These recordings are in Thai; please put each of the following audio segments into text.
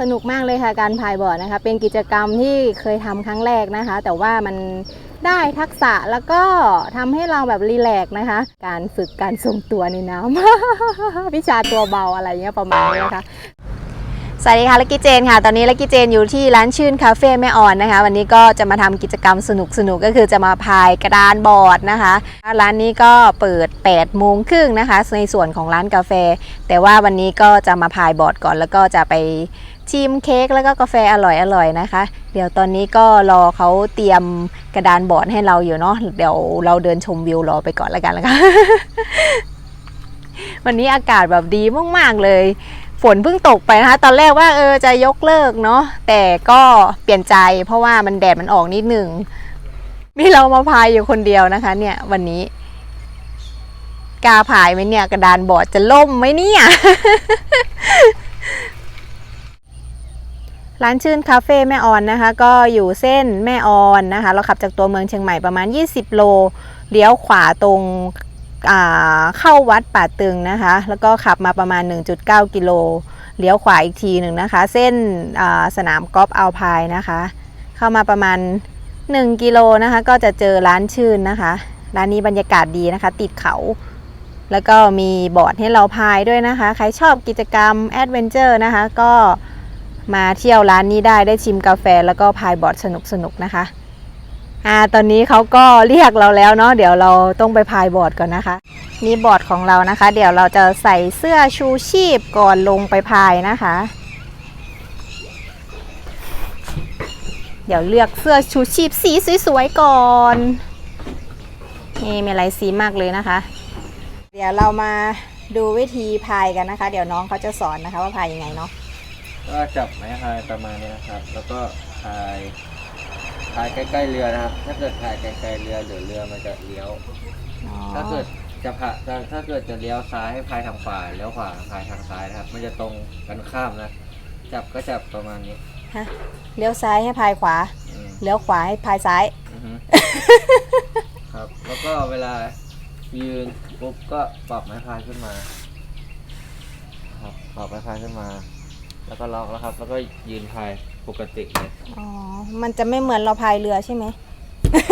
สนุกมากเลยค่ะการพายบอร์ดนะคะ เป็นกิจกรรมที่เคยทำครั้งแรกนะคะ แต่ว่ามันได้ทักษะแล้วก็ทำให้เราแบบรีแลกนะคะ การฝึกการทรงตัวในน้ำ วิชาตัวเบาอะไรเงี้ยประมาณนี้นะคะสวัสดีค่ะลักกี้เจนค่ะ ตอนนี้ลักกี้เจนอยู่ที่ร้านชื่นคาเฟ่แม่อ่อนนะคะ วันนี้ก็จะมาทำกิจกรรมสนุกสนุกก็คือจะมาพายกระดานบอร์ดนะคะ ร้านนี้ก็เปิด8โมงครึ่งนะคะ ในส่วนของร้านกาแฟ แต่ว่าวันนี้ก็จะมาพายบอร์ดก่อนแล้วก็จะไป ชิมเค้กแล้วก็กาแฟอร่อยๆนะคะ เดี๋ยวตอนนี้ก็รอเขาเตรียมกระดานบอร์ดให้เราอยู่เนาะเดี๋ยวเราเดินชมวิวรอไปก่อนแล้วกันแล้วกันวันนี้อากาศแบบดีมากๆเลย ฝนเพิ่งตกไปนะคะ ตอนแรกว่าเออจะยกเลิกเนาะแต่ก็เปลี่ยนใจ เพราะว่ามันแดดมันออกนิดหนึ่งนี่เรามาพายอยู่คนเดียวนะคะ เนี่ยวันนี้กล้าพายไหมเนี่ยกระดานบอร์ดจะล่มไหมเนี่ย ร้านชื่นคาเฟ่แม่ออนนะคะ ก็อยู่เส้นแม่ออนนะคะ เราขับจากตัวเมืองเชียงใหม่ประมาณ 20 โลเลี้ยวขวาตรงเข้าวัดป่าตึงนะคะ แล้วก็ขับมาประมาณ 1.9 กิโลเลี้ยวขวาอีกทีหนึ่งนะคะ เส้นสนามกอล์ฟอัลพายนะคะ เข้ามาประมาณ 1 กิโลนะคะ ก็จะเจอร้านชื่นนะคะ ร้านนี้บรรยากาศดีนะคะ ติดเขา แล้วก็มีบอร์ดให้เราพายด้วยนะคะ ใครชอบกิจกรรมแอดเวนเจอร์นะคะ ก็ มาเที่ยวร้านนี้ได้ได้ชิมกาแฟแล้วก็พายบอร์ดสนุกๆนะคะอ่าตอนนี้เขาก็เรียกเราแล้วเนาะเดี๋ยวเราต้องไปพายบอร์ดก่อนนะคะ นี่บอร์ดของเรานะคะ เดี๋ยวเราจะใส่เสื้อชูชีพก่อนลงไปพายนะคะ เดี๋ยวเลือกเสื้อชูชีพสีสวยๆก่อนนี่มีหลายสีมากเลยนะคะ เดี๋ยวเรามาดูวิธีพายกันนะคะ เดี๋ยวน้องเขาจะสอนนะคะว่าพายยังไงเนาะ ก็จับไม้พายประมาณนี้นะครับ แล้วก็พายพายใกล้ๆเรือนะครับ ถ้าเกิดพายไกลๆเรือเดี๋ยวเรือมันจะเลี้ยว อ๋อถ้าเกิดจะพาถ้าถ้าเกิดจะเลี้ยวซ้ายให้พายทางขวาเลี้ยวขวาพายทางซ้ายนะครับ มันจะตรงกันข้ามนะ จับก็จับประมาณนี้ ฮะเลี้ยวซ้ายให้พายขวา อืมเลี้ยวขวาให้พายซ้าย อือฮึ ครับ แล้วก็เวลายืนปุ๊บก็ปรับไม้พายขึ้นมา ครับปรับไม้พายขึ้นมา แล้วก็ล็อกแล้วครับ แล้วก็ยืนพายปกติเลยอ๋อ มันจะไม่เหมือนเราพายเรือใช่ไหม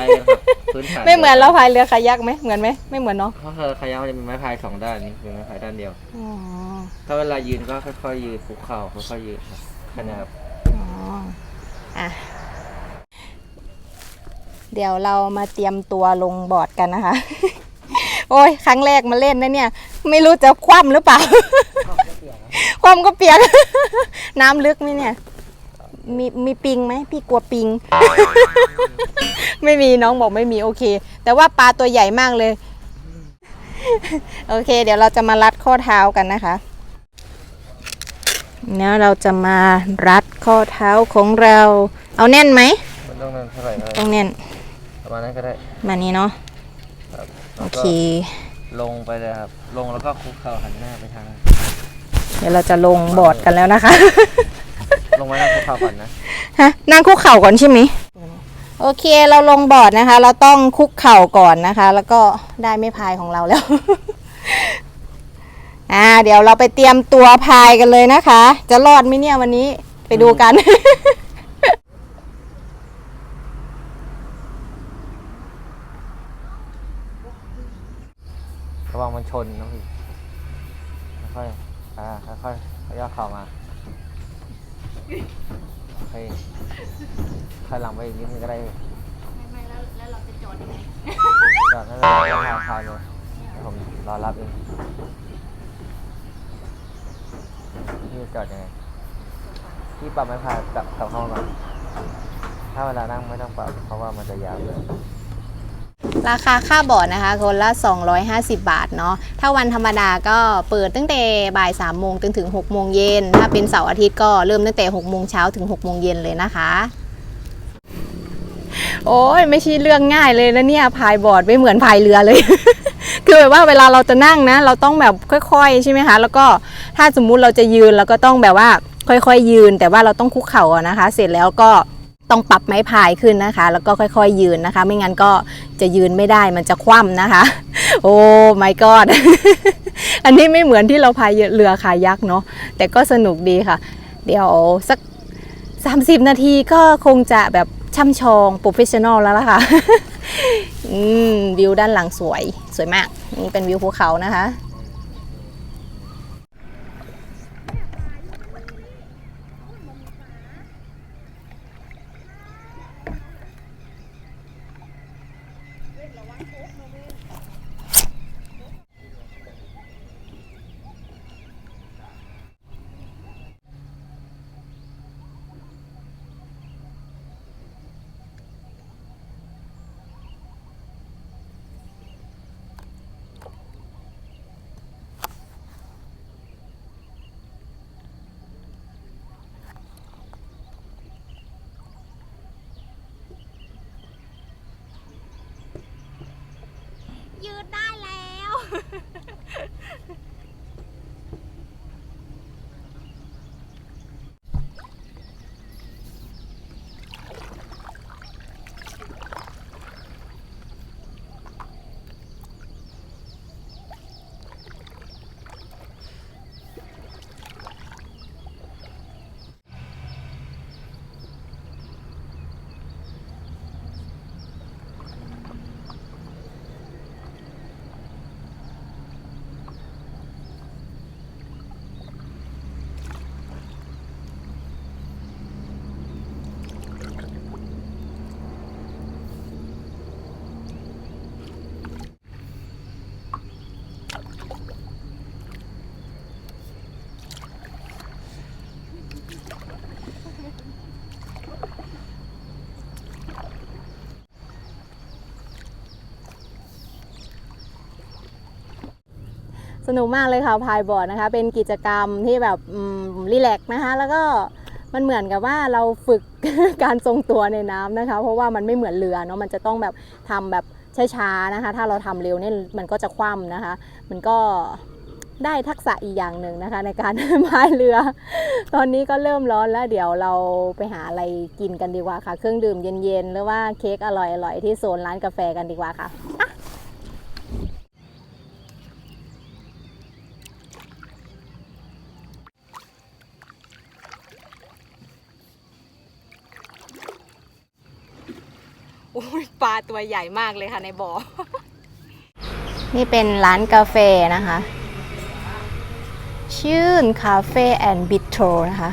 พายกันครับพื้นฐานไม่เหมือนเราพายเรือคายักไหมเหมือนไหมไม่เหมือนเนาะเพราะคือขยักมันจะมีไม้พายสองด้านนี้เป็นไม้พายด้านเดียว อ๋อ ถ้าเวลายืนก็ค่อยๆยืนคุกเข่าค่อยๆยืนครับแค่นี้ครับ อ๋อ อะ เดี๋ยวเรามาเตรียมตัวลงบอร์ดกันนะคะ โอ้ย ครั้งแรกมาเล่นนะเนี่ย ไม่รู้จะคว่ำหรือเปล่า คว่ำก็เปียก น้ำลึกไหมเนี่ย มีมีปิงไหมพี่กลัวปิง ไม่มีน้องบอกไม่มีโอเค แต่ว่าปลาตัวใหญ่มากเลย โอเค เดี๋ยวเราจะมารัดข้อเท้ากันนะคะแล้วเราจะมารัดข้อเท้าของเรา เอาแน่นไหมมันต้องนั่นเท่าไหร่นะต้องแน่นประมาณนั้นก็ได้มานี้เนาะครับโอแล้วเคก็ลงไปเลยครับ ลงแล้วก็คุกเข่าหันหน้าไปทาง เดี๋ยวเราจะลงบอร์ดกันแล้วนะคะ ลงมาแล้วคุกเข่าก่อนนะ ฮะนั่งคุกเข่าก่อนใช่ไหมโอเคเราลงบอร์ดนะคะ เราต้องคุกเข่าก่อนนะคะ แล้วก็ได้ไม่พายของเราแล้ว อ่า เดี๋ยวเราไปเตรียมตัวพายกันเลยนะคะ จะรอดไหมเนี่ยวันนี้ไปดูกัน ค่อยหลังไปอีกนิดนึงก็ได้ไม่แล้วแล้วเราจะจอดยังไงจอดนั่นแหละพายพายเลยเดี๋ยวผมรอรับเองพี่จะจอดยังไงพี่ปรับไม้พายกลับกลับเข้ามา ถ้าเวลานั่งไม่ต้องปรับเพราะว่ามันจะยาวเลยราคาค่าบอร์ดนะคะ คนละ 250 บาทเนาะ ถ้าวันธรรมดาก็เปิดตั้งแต่บ่าย3โมงจนถึง6โมงเย็น ถ้าเป็นเสาร์อาทิตย์ก็เริ่มตั้งแต่6โมงเช้าถึง6โมงเย็นเลยนะคะ โอ้ยไม่ใช่เรื่องง่ายเลยนะเนี่ยพายบอร์ดไม่เหมือนพายเรือเลย คือแบบว่าเวลาเราจะนั่งนะ เราต้องแบบค่อยๆ ใช่ไหมคะ แล้วก็ถ้าสมมุติเราจะยืนเราก็ต้องแบบว่าค่อยๆ ยืน แต่ว่าเราต้องคุกเข่านะคะ เสร็จแล้วก็ต้องปรับไม้พายขึ้นนะคะ แล้วก็ค่อยๆ ยืนนะคะ ไม่งั้นก็จะยืนไม่ได้มันจะคว่ำนะคะ โอ้ my god อันนี้ไม่เหมือนที่เราพายเรือคายักเนาะแต่ก็สนุกดีค่ะ เดี๋ยวสัก 30 นาทีก็คงจะแบบ ช่ำชองโปรเฟชชั่นอลแล้วล่ะค่ะอืมวิวด้านหลังสวยสวยมากนี่เป็นวิวภูเขานะคะ ยืนได้แล้ว สนุกมากเลยค่ะพายบอร์ดนะคะ เป็นกิจกรรมที่แบบรีแลกนะคะ แล้วก็มันเหมือนกับว่าเราฝึกการทรงตัวในน้ำนะคะ เพราะว่ามันไม่เหมือนเรือเนาะมันจะต้องแบบทำแบบช้าๆนะคะ ถ้าเราทำเร็วเนี่ยมันก็จะคว่ำนะคะ มันก็ได้ทักษะอีกอย่างหนึ่งนะคะ ในการพายเรือ ตอนนี้ก็เริ่มร้อนแล้วเดี๋ยวเราไปหาอะไรกินกันดีกว่าค่ะ เครื่องดื่มเย็นๆ หรือว่าเค้กอร่อยๆ ที่โซนร้านกาแฟกันดีกว่าค่ะ ปลาตัวใหญ่มากเลยค่ะในบ่อ นี่เป็นร้านกาแฟนะคะ ชื่นคาเฟ่แอนด์บิทโทรนะคะ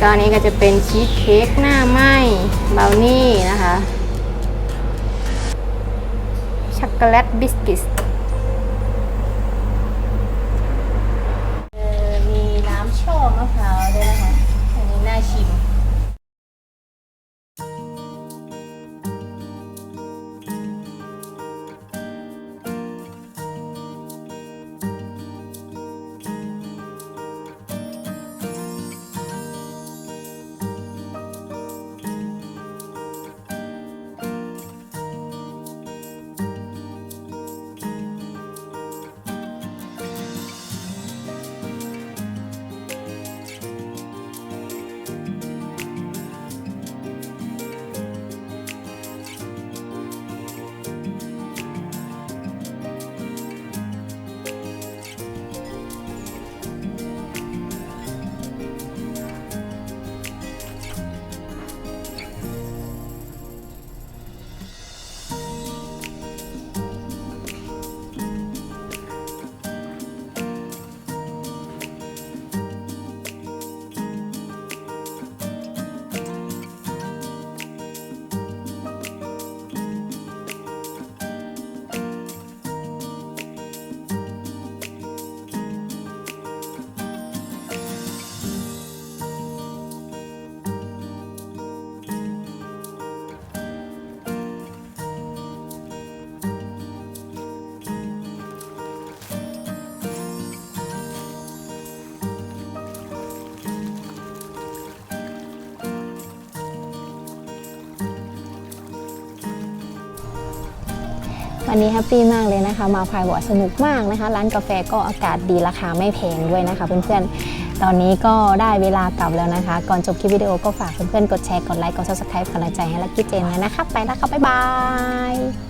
ก็อันนี้ก็จะเป็นชีสเค้กหน้าไหม้บราวนี่นะคะ ช็อกโกแลตบิสกิต วันนี้แฮปปี้มากเลยนะคะ มาพายบอร์ดสนุกมากนะคะ ร้านกาแฟก็อากาศดีราคาไม่แพงด้วยนะคะเพื่อนๆ ตอนนี้ก็ได้เวลากลับแล้วนะคะ ก่อนจบคลิปวิดีโอก็ฝากเพื่อนๆ กดแชร์ กดไลค์ กด subscribe กำลังใจให้ลักกี้เจนเลยนะคะ ไปแล้วค่ะบ๊ายบาย